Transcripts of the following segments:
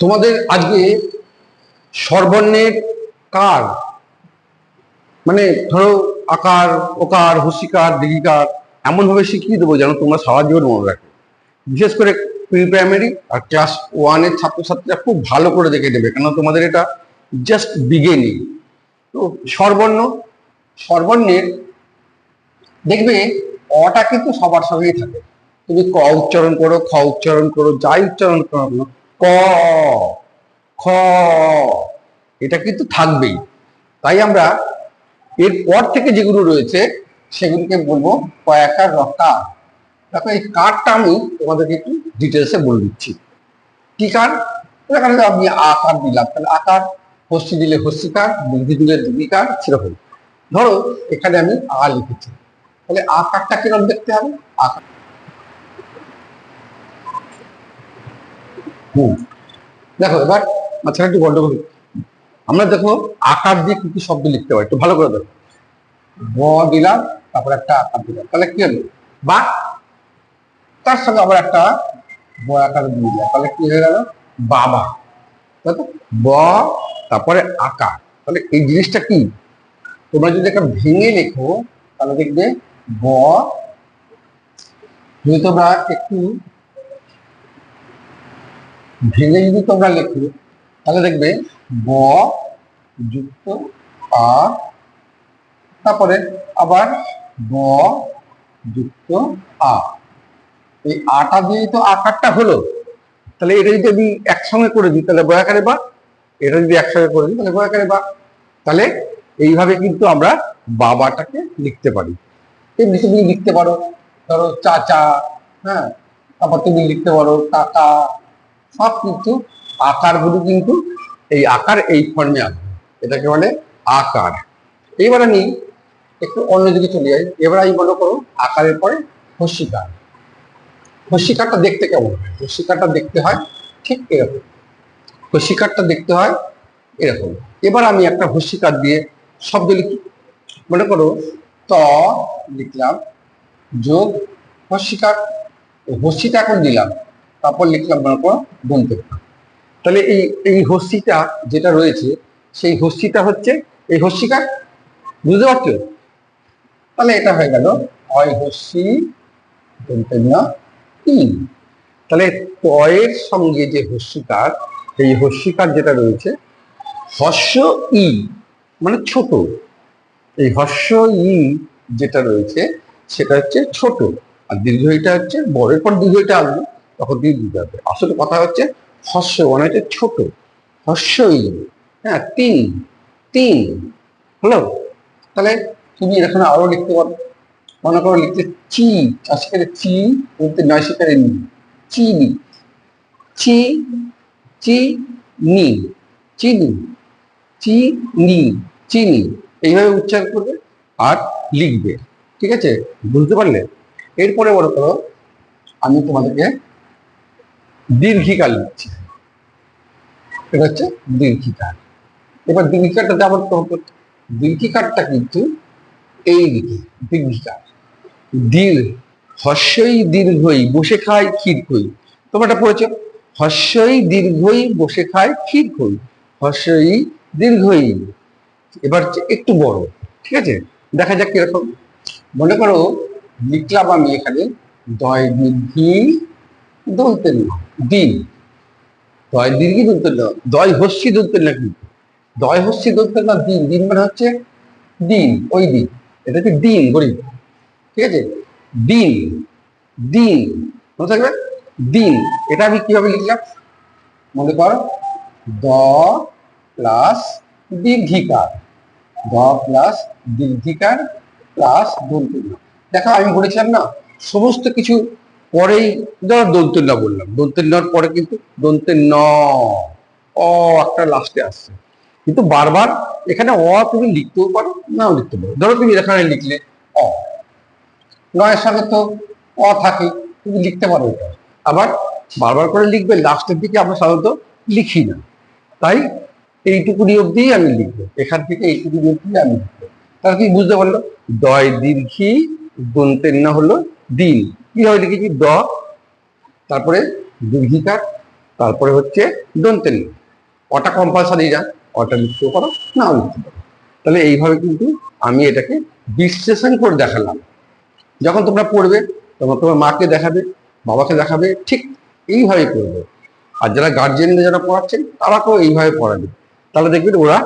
তোমাদের আজকে সর্বর্ণের কার? মানে ধরো আকার, ওকার, হুসিকার, দিঘিকার এমন ভাবে শিখিয়ে দেবো যেন তোমরা সারা জীবন মনে রাখো। বিশেষ করে প্রি প্রাইমারি আর ক্লাস ওয়ানের ছাত্রছাত্রীরা খুব ভালো করে দেখে নেবে কেন তোমাদের এটা জাস্ট বিগিনিং তো স্বরবর্ণ স্বরবর্ণের দেখবে অটা কিন্তু সবার সঙ্গেই থাকে। তুমি ক উচ্চারণ করো, খ উচ্চারণ করো যাই উচ্চারণ করো ক, খ। এটা কিন্তু থাকবেই। তাই আমরা এর পর থেকে যেগুলো রয়েছে, সেগুলিকে বলব কয়াকার রকার দেখো, এই কারটা আমি তোমাদেরকে একটু ডিটেলসে বলে দিচ্ছি। কি কার? এখানে আমি আকার দিলাম। তাহলে আকার, হস্তি দিলে হস্তিকার দীর্ঘি দিলে দীর্ঘিকার সেরকম। ধরো, এখানে আমি আ লিখেছি। তাহলে আকারটা কীরকম দেখতে হবে? আকার দেখো, এবার মাঝখানে একটু গন্ডগোল আমরা দেখো আকার দিয়ে কি কি শব্দ লিখতে পারি, একটু ভালো করে দেখো। ব দিলাম, তারপর একটা আকার দিলাম। তাহলে কি হলো? বা তার সঙ্গে আবার একটা ব আকার দিয়ে দিলাম। তাহলে কি হয়ে গেল? বাবা? ব, তারপরে আকার। তাহলে এই জিনিসটা কি? তোমরা যদি একটা ভেঙে লেখো, তাহলে দেখবে ব, যদি তোমরা একটু ভেঙে যদি তোমরা লেখো, তাহলে দেখবে ব যুক্ত আ, তারপরে আবার ব যুক্ত আ। এই আটা দিয়ে তো আকারটা হলো। তাহলে এটা যদি আমি একসঙ্গে করে দিই, তাহলে বয়াকারে বা, এটা যদি একসঙ্গে করে দিই, তাহলে বয়াকারে বা। তাহলে এইভাবে কিন্তু আমরা বাবাটাকে লিখতে পারি। এমনি তুমি লিখতে পারো, ধরো চাচা হ্যাঁ? তারপর তুমি লিখতে পারো কাকা সব কিন্তু আকারগুলো কিন্তু এই আকার এই ফর্মে আসবে। এটাকে বলে আকার। এইবার আমি একটু অন্য দিকে চলে যাই। এবার আমি মনে করো আকারের পরে হস্যিকার হস্যিকারটা দেখতে কেমন? হয় হস্যিকারটা দেখতে হয় ঠিক এরকম। হস্যিকারটা দেখতে হয় এরকম। এবার আমি একটা হস্যিকার দিয়ে শব্দ লিখি। মনে করো ত লিখলাম যোগ হস্যিকার হস্যিটা এখন দিলাম। তারপর লিখলাম মনে করো বলতে তাহলে এই এই হস্যিটা যেটা রয়েছে, সেই হস্যিটা হচ্ছে, এই হস্যিকার বুঝতে পারছ? তাহলে এটা হয়ে গেল তাহলে তয়ের সঙ্গে যে হস্যিকার এই হস্যিকার যেটা রয়েছে, হস্য ই মানে ছোট। এই হস্য ই যেটা রয়েছে, সেটা হচ্ছে ছোট। আর দীর্ঘইটা হচ্ছে বড়ের পর দীর্ঘইটা আসবে। তখন দীর্ঘ যাবে আসলে কথা হচ্ছে হস্য মানে হচ্ছে ছোট। হস্যই। হ্যাঁ তিন। তিন। হলো তাহলে তুমি এখানে আরও লিখতে পারো। মনে করো লিখতে চি। আজকের চি বলতে নয় শিকারে নি। চিনি চি চি নি। চিনি চিনি চিনি এইভাবে উচ্চার করবে আর লিখবে। ঠিক আছে? বুঝতে পারলে? এরপরে বলো করো আমি তোমাদেরকে দীর্ঘিকার লিখছি এটা হচ্ছে দীর্ঘিকার এবার দীর্ঘিকারটা যেমন তোমাকে দীর্ঘিকারটা কিন্তু এই দিকে দীর্ঘিকার দীর্ঘ হস্যই দীর্ঘই বসে খায় ক্ষীর খই তোমরা এটা পড়েছো? হস্যই দীর্ঘই বসে খায় ক্ষীর খই হস্যই দীর্ঘই। এবার একটু বড়, ঠিক আছে? দেখা যাক কীরকম। মনে করো, লিখলাম আমি এখানে, দয় দীর্ঘি দন্তেন দিন। দয় দীর্ঘি দন্তেন না, দয় হস্যি দন্তেন না কিন্তু। দয় হস্যি দন্তেন না, দিন। দিন মানে হচ্ছে দিন, ওই দিন। এটা হচ্ছে দিন, গরিব। ঠিক আছে? দিন দিন। মনে থাকবে? দিন। এটা আমি কীভাবে লিখলাম? মনে কর। দ প্লাস দীর্ঘিকার। দ প্লাস দীর্ঘিকার প্লাস দন্তন্য দেখো, আমি বলেছিলাম না, সমস্ত কিছু পরেই ধরো দন্তন্য বললাম। দন্তন্যর পরে কিন্তু দন্তের ন অ, একটা লাস্টে আসছে। কিন্তু বারবার এখানে অ তুমি লিখতেও পারো, নাও লিখতে পারো। ধরো তুমি এখানে লিখলে অ। নয়ের সঙ্গে তো অ থাকে তুমি লিখতে পারো এটা। আবার বারবার করে লিখবে লাস্টের দিকে আমরা সাধারণত লিখি না। তাই এইটুকুনি অব্দি আমি লিখব। এখান থেকে এইটুকুনি অব্দি আমি লিখব। তাহলে কি বুঝতে পারল? দয় দীর্ঘি দন্তের না হলো দিন। কীভাবে লিখেছি দ তারপরে দীর্ঘিকার, তারপরে হচ্ছে দন্তেন অটা কম্পালসারি যা, অটা লিখতেও পারো নাও লিখতে পারো তাহলে এইভাবে কিন্তু আমি এটাকে বিশ্লেষণ করে দেখালাম। যখন তোমরা পড়বে, তখন তোমার মাকে দেখাবে, বাবাকে দেখাবে, ঠিক এইভাবে করবে আর যারা গার্জেনরা যারা পড়াচ্ছেন তারাকেও এইভাবে পড়াবে। তাহলে দেখবেন ওরা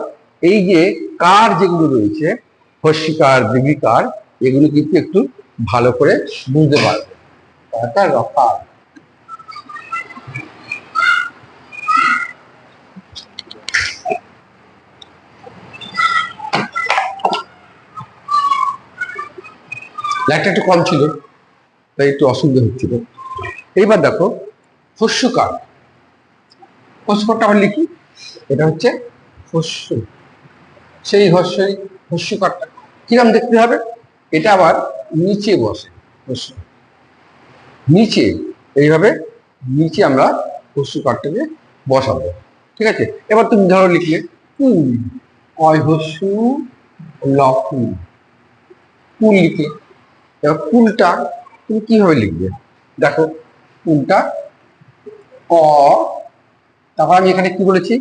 এই যে কার যেগুলো রয়েছে হস্যিকার দীর্ঘিকার, এগুলো কিন্তু একটু ভালো করে বুঝতে পারবে। একটা রকার লাইটটা একটু কম ছিল, তাই একটু অসুবিধা হচ্ছিল। এইবার দেখো হস্যকার হস্যকারটা আবার লিখি, এটা হচ্ছে হস্য সেই হস্যই হস্যকারটা কিরম দেখতে হবে? এটা আবার নিচে বসে হস্য নিচে, এইভাবে নিচে আমরা হস্যকারটাকে বসাবো। ঠিক আছে? এবার তুমি ধরো লিখলে, কুল অয় হস্যু লকুল কুল লিখলে, এবার কুলটা তুমি কীভাবে লিখবে? দেখো, কুলটা ক, তারপর আমি এখানে কি বলেছি?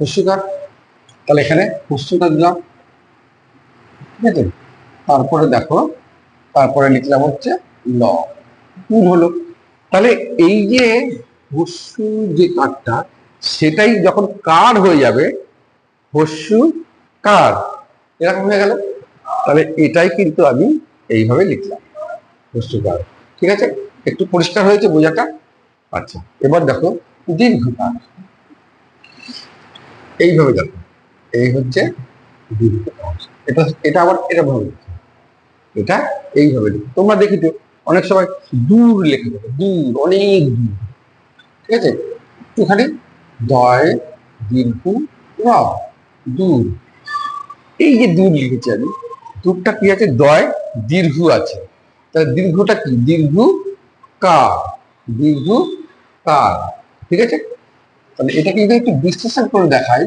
হস্যকার। তাহলে এখানে হস্যকার দিলাম। ঠিক আছে? তারপরে দেখো, তারপরে লিখলাম হচ্ছে ল। কুল হলো। তাহলে এই যে হস্যু যে কারটা, সেটাই যখন কার হয়ে যাবে, হস্যু কার? এরকম হয়ে গেল। তাহলে এটাই কিন্তু আমি এইভাবে লিখলাম হস্যকার ঠিক আছে? একটু পরিষ্কার হয়েছে বোঝাটা? আচ্ছা এবার দেখো দীর্ঘ দীর্ঘকার এইভাবে দেখো, এই হচ্ছে দীর্ঘকার এটা এটা আবার এরকম এটা এইভাবে তোমরা দেখেছ অনেক সময় দূর লেখা থাকে দূর, অনেক দূর। ঠিক আছে? একটুখানি দয়, দীর্ঘ র দূর। এই যে দূর লিখেছি আমি, দূরটা কি আছে? দয়, দীর্ঘ আছে। তাহলে দীর্ঘটা কি? দীর্ঘ কার? দীর্ঘ কার। ঠিক আছে? তাহলে এটা কিন্তু একটু বিশ্লেষণ করে দেখাই,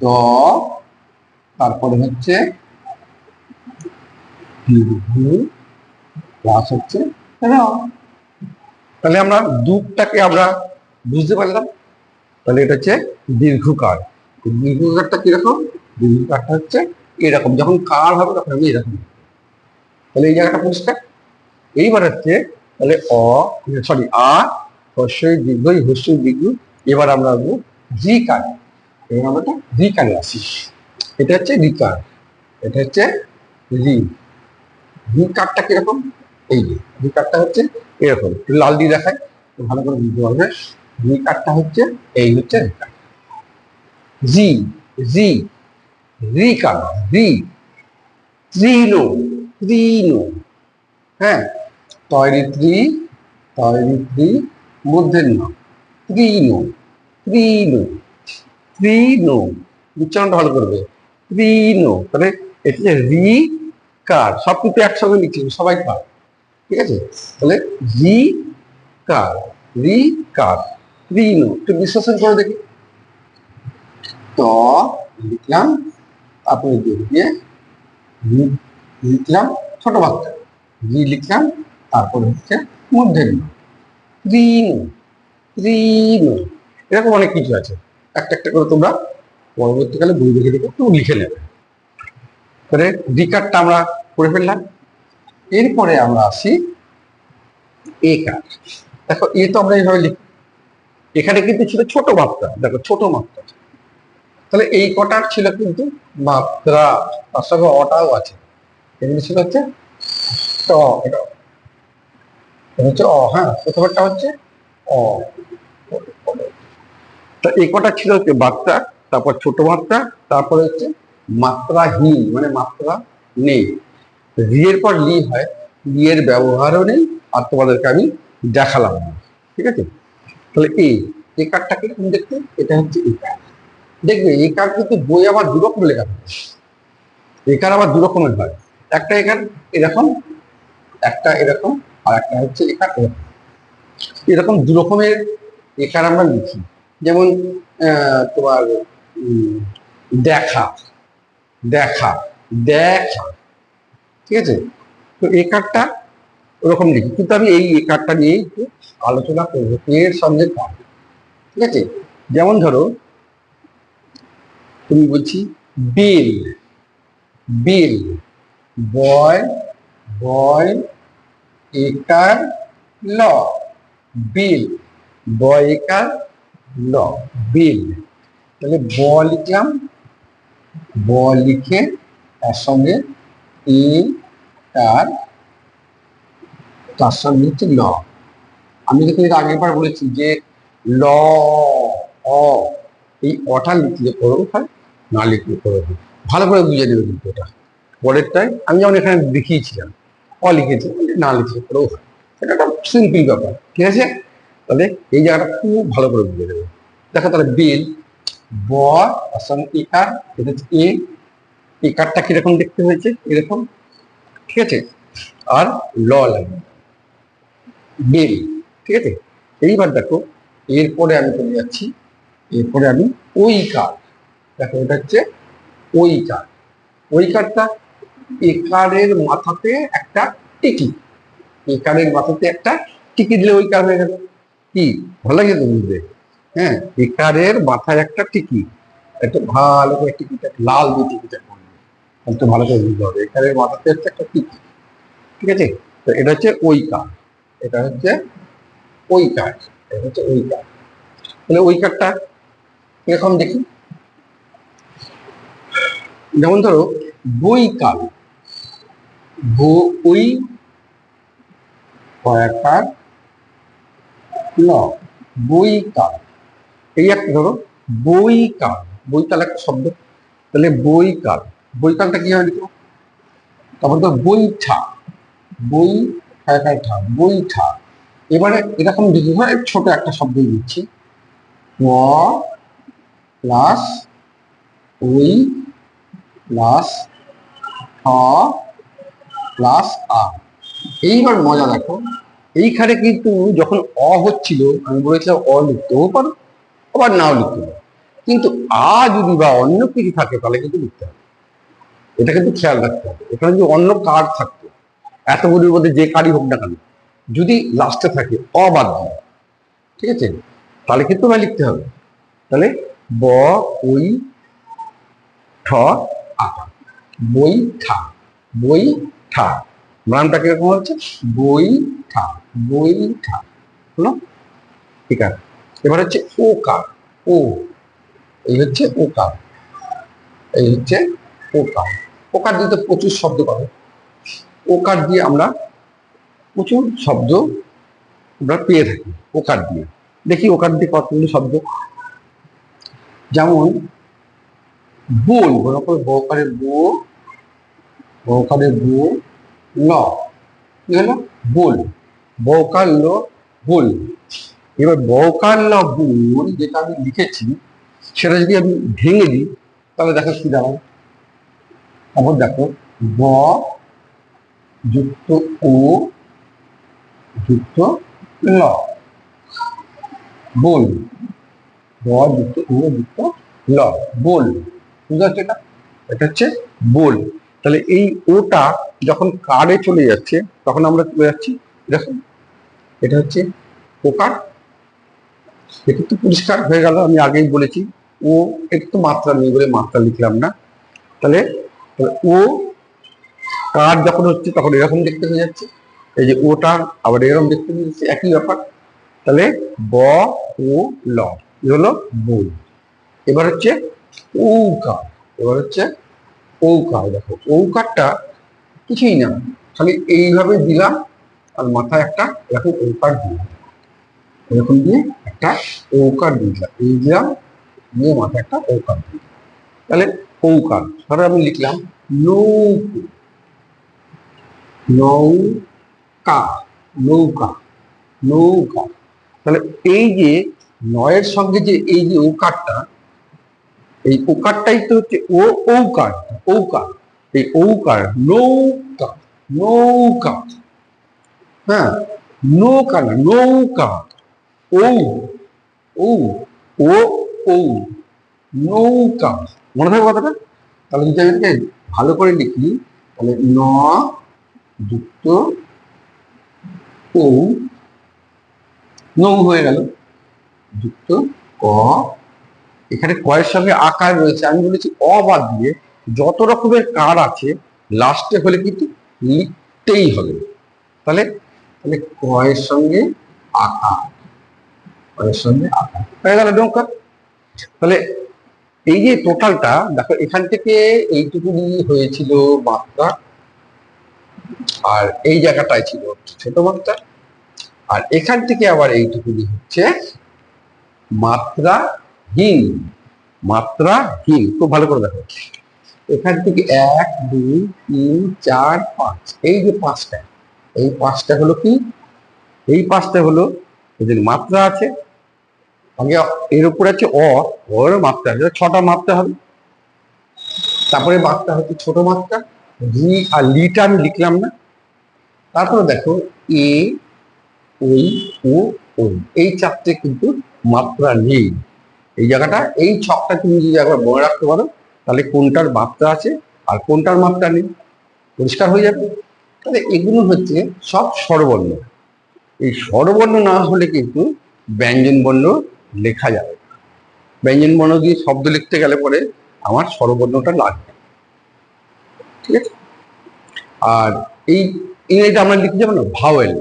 দ, তারপরে হচ্ছে দীর্ঘ প্লাস হচ্ছে। র তাহলে আমরা দুধটাকে আমরা বুঝতে পারলাম। তাহলে এটা হচ্ছে দীর্ঘকার। দীর্ঘকারটা কীরকম? দীর্ঘকারটা হচ্ছে এরকম। যখন কার হবে তখন আমি এরকম। তাহলে এই জায়গাটা পরিষ্কার? এইবার হচ্ছে তাহলে অ সরি আ হস্যই দীর্ঘই হস্যই দীর্ঘ। এবার আমরা আসব জি কার এবার আমরা রি কারে আসি। এটা হচ্ছে রিকার এটা হচ্ছে রি। রি কারটা কীরকম? এই যে রি কারটা হচ্ছে এরকম। একটু লাল দিয়ে দেখায় ভালো করে বুঝতে পারবে। রি কারটা হচ্ছে, এই হচ্ছে জি জি রি কার রি ত্রিনো ত্রিনো। হ্যাঁ? তৈরি ত্রি তৈরি ত্রি মূর্ধন্য ত্রিনো ত্রিনো ত্রিনো। উচ্চারণটা ভালো করবে। ত্রিনো, তাহলে এটা রি কার সব কিন্তু একসঙ্গে লিখছি সবাই কার ঠিক আছে? তাহলে রি কার রি কার ত্রিনো একটু বিশ্লেষণ করে দেখি। ত লিখলাম দিয়ে দিয়ে লিখলাম ছোট বাচ্চা রি লিখলাম, তারপরে হচ্ছে মূর্ধন্য ত্রিনো ত্রিনো এরকম অনেক কিছু আছে। একটা একটা করে তোমরা পরবর্তীকালে বই দেখে দেখে একটু লিখে নেবে। তাহলে রিকারটা আমরা করে ফেললাম। এরপরে আমরা আসি এ কার। দেখো, এ তো আমরা এইভাবে লিখি। এখানে কিন্তু ছিল ছোট মাত্রা। দেখো, ছোট মাত্রা। তাহলে এই কটার ছিল কিন্তু মাত্রা। তার সঙ্গে অটাও আছে। এগুলো ছিল হচ্ছে এটা হচ্ছে অ হ্যাঁ? প্রথমটা হচ্ছে অ। তো এই কটা ছিল হচ্ছে বার্তা তারপর ছোট মাত্রা তারপরে হচ্ছে মাত্রাহীন মানে মাত্রা নেই। রি এর পর লি হয় লি এর ব্যবহারও নেই, আর তোমাদেরকে আমি দেখালাম না, ঠিক আছে? তাহলে এই এ কার্ডটা কীরকম দেখতে? এটা হচ্ছে এ কার্ড দেখবে এ কার্ড কিন্তু বই আবার দু রকম লেখা থাকে। এই কার্ড আবার দু রকমের হয়। একটা এখান এরকম, একটা এরকম, আর একটা হচ্ছে এখান এরকম। এরকম দু রকমের এখান আমরা লিখি। যেমন তোমার দেখা দেখা দেখা। ঠিক আছে? তো এ কার্ডটা ওরকম লিখি। কিন্তু আমি এই এ কার্ডটা নিয়ে একটু আলোচনা করব এর সঙ্গে ঠিক আছে? যেমন ধরো, তুমি বলছি বিল বিল, বয় বয়, একার ল, বিল, বয়, একার ল, বিল। তাহলে ব লিখলাম, ব লিখে তার সঙ্গে এ তার তার সঙ্গে হচ্ছে ল। আমি কিন্তু এর আগেরবার বলেছি যে ল, অ, এই অটা লিখলে করো হয়, না লিখলে করো ভালো করে বুঝে নেবে কিন্তু এটা। পরেরটায় আমি যেমন এখানে দেখিয়েছিলাম, অ লিখেছি, না লিখলে করো হয় এটা একটা সিম্পল ব্যাপার, ঠিক আছে? তাহলে এই জায়গাটা খুব ভালো করে বুঝে নেবে দেখো তাহলে বিল, ব, তার সঙ্গে একার এটা হচ্ছে এ একারটা কীরকম দেখতে হয়েছে? এরকম। ঠিক আছে? আর ল লাগবে বিল। ঠিক আছে? এইবার দেখো, এরপরে আমি চলে যাচ্ছি। এরপরে আমি ওই কার দেখো, এটা হচ্ছে ওই কার ওই কারটা একারের মাথাতে একটা টিকি। একারের মাথাতে একটা টিকি দিলে ওই কার হয়ে গেল। কি? ভালো লাগে তো বুঝতে। হ্যাঁ একারের মাথায় একটা টিকি। একটা ভালো করে টিকিটা, লাল দিয়ে টিকিটা। একটু ভালো করে বুঝতে হবে। এখানে মাথাতে হচ্ছে একটা টিকি ঠিক আছে? তো এটা হচ্ছে ওই কার এটা হচ্ছে ওই কার্ড এটা হচ্ছে ওই কার্ড তাহলে ওই কার্ডটা এরকম দেখি? যেমন ধরো, বই কাল। বই কয়াকার ল। বই কাল। এই একটা ধরো, বই কাল। বই কাল একটা শব্দ। তাহলে বই কাল। বই কালটা কি হয় তারপর তো বইঠা বই ঠা বইঠা এবারে এরকম ছোট একটা শব্দ দিচ্ছি। প্লাস, ওই, প্লাস প্লাস আ। এইবার মজা দেখো। এইখানে কিন্তু যখন অ হচ্ছিল, আমি বলেছিলাম অ লিখতেও পারো, আবার নাও লিখতে পারো। কিন্তু আ যদি বা অন্য কিছু থাকে, তাহলে কিন্তু লিখতে হবে। এটা কিন্তু খেয়াল রাখতে হবে। এখানে যদি অন্য কার্ড থাকতো এতগুলির মধ্যে যে কার্ডই হোক না কেন, যদি লাস্টে থাকে অবাদ দিয়ে, ঠিক আছে? তাহলে কিন্তু আমায় লিখতে হবে। তাহলে ব ওই ঠ বই ঠা বই ঠা। নামটা কীরকম হচ্ছে? বই ঠা বই ঠা। হলো? ঠিক আছে। এবার হচ্ছে ও কার ও। এই হচ্ছে ও কার এই হচ্ছে ও কার ও কার দিয়ে তো প্রচুর শব্দ পাবে। ওকার দিয়ে আমরা প্রচুর শব্দ আমরা পেয়ে থাকি ওকার দিয়ে। দেখি ওকার দিয়ে কতগুলো শব্দ। যেমন বোল মনে করো বকারে বো বকারে বো, ল। বোল বকার ল বোল এবার বকার ল বোল যেটা আমি লিখেছি, সেটা যদি আমি ভেঙে দিই, তাহলে দেখো কি দাঁড়ায়। তারপর দেখো, ব যুক্ত ও যুক্ত ল বোল। ব যুক্ত উ যুক্ত ল বোল। বুঝতে পারছ এটা? এটা হচ্ছে বোল। তাহলে এই ওটা যখন কারে চলে যাচ্ছে, তখন আমরা চলে যাচ্ছি? দেখো, এটা হচ্ছে ওকার এটা তো পরিষ্কার হয়ে গেল, আমি আগেই বলেছি। ও একটু মাত্রা নেই বলে মাত্রা লিখলাম না। তাহলে ও কার যখন হচ্ছে তখন এরকম দেখতে হয়ে যাচ্ছে। এই যে ওটা আবার এরকম দেখতে হয়ে যাচ্ছে, একই ব্যাপার। তাহলে ব, ও, ল, এ হলো বই এবার হচ্ছে ঔকার এবার হচ্ছে ঔকার দেখো, ঔকারটা কিছুই না, খালি এইভাবে দিলাম আর মাথায় একটা এরকম ঔকার দিলাম। এরকম দিয়ে একটা ঔকার দিলাম, এই দিলাম, দিয়ে মাথায় একটা ঔকার দিলাম। তাহলে ঔকার ধরো আমি লিখলাম, নৌকো। নৌকা নৌকা নৌকা। তাহলে এই যে নয়ের সঙ্গে যে এই যে ওকারটা, এই ওকারটাই তো হচ্ছে ও ঔকার ঔকার। এই ঔকার, নৌকা নৌকা। হ্যাঁ নৌকা না, নৌকা। ও ও ও নৌকা। মনে থাকবে কথাটা? তাহলে যদি আমি এটাকে ভালো করে লিখি। তাহলে ন যুক্ত ও নৌ হয়ে গেল। যুক্ত ক। এখানে কয়ের সঙ্গে আকার রয়েছে। আমি বলেছি অ বাদ দিয়ে যত রকমের কার আছে লাস্টে হলে কিন্তু লিখতেই হবে। তাহলে তাহলে কয়ের সঙ্গে আকার। কয়ের সঙ্গে আকার। হয়ে গেল নৌকার তাহলে এই যে টোটালটা দেখো, এখান থেকে এইটুকুনি হয়েছিল মাত্রা আর এই জায়গাটাই ছিল ছোট মাত্রা আর এখান থেকে আবার এইটুকুনি হচ্ছে মাত্রাহীন মাত্রাহীন খুব ভালো করে দেখো। এখান থেকে এক, দুই, তিন, চার, পাঁচ, এই যে পাঁচটা, এই পাঁচটা হলো কি? এই পাঁচটা হলো, এদের মাত্রা আছে আগে এর উপর আছে অ ওর মাত্রা আছে ছটা মাত্রা হবে। তারপরে মাত্রা হচ্ছে ছোট মাত্রা রি আর লিটা আমি লিখলাম না। তারপরে দেখো, এ, ওই, ও এই চারটে কিন্তু মাত্রা নেই এই জায়গাটা, এই ছকটা তুমি যদি একবার মনে রাখতে পারো, তাহলে কোনটার মাত্রা আছে আর কোনটার মাত্রা নেই। পরিষ্কার হয়ে যাবে। তাহলে এগুলো হচ্ছে সব স্বরবর্ণ। এই স্বরবর্ণ না হলে কিন্তু ব্যঞ্জন বর্ণ লেখা যাবে ব্যঞ্জন বর্ণ দিয়ে শব্দ লিখতে গেলে পরে আমার স্বরবর্ণটা লাগবে। ঠিক আছে? আর এই ইংরেজিতে আমরা লিখি যাব না ভাওয়েল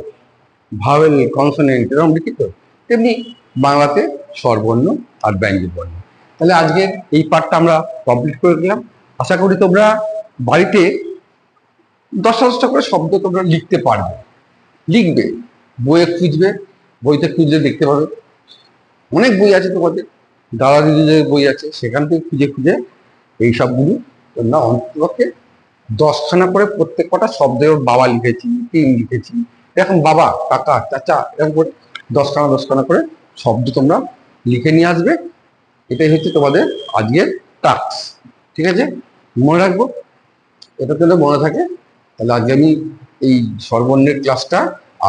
ভাওয়েল, কনসোনেন্ট, এরকম লিখি তো, তেমনি বাংলাতে স্বরবর্ণ আর ব্যঞ্জন বর্ণ তাহলে আজকে এই পার্টটা আমরা কমপ্লিট করে দিলাম আশা করি তোমরা বাড়িতে দশটা দশটা করে শব্দ তোমরা লিখতে পারবে। লিখবে, বইয়ে খুঁজবে, বইতে খুঁজলে দেখতে পাবে। অনেক বই আছে তোমাদের। দাদা দিদিদের বই আছে, সেখান থেকে খুঁজে খুঁজে এই সবগুলি তোমরা অন্তপক্ষে দশখানা করে প্রত্যেক কটা শব্দের বাবা লিখেছি, তিন লিখেছি। এরকম বাবা, কাকা, চাচা, এরকম করে দশখানা দশখানা করে শব্দ তোমরা লিখে নিয়ে আসবে। এটাই হচ্ছে তোমাদের আজকের টাস্ক ঠিক আছে? মনে রাখব? এটা যেন মনে থাকে, তাহলে আজকে আমি এই স্বরবর্ণের ক্লাসটা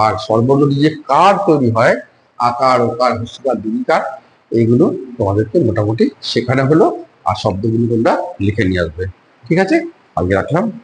আর স্বরবর্ণ দিয়ে যে কার তৈরি হয় আকার, ওকার হস্যকার দীর্ঘিকার এইগুলো তোমাদেরকে মোটামুটি শেখানো হলো। আর শব্দগুলো তোমরা লিখে নিয়ে আসবে। ঠিক আছে? আজকে রাখলাম।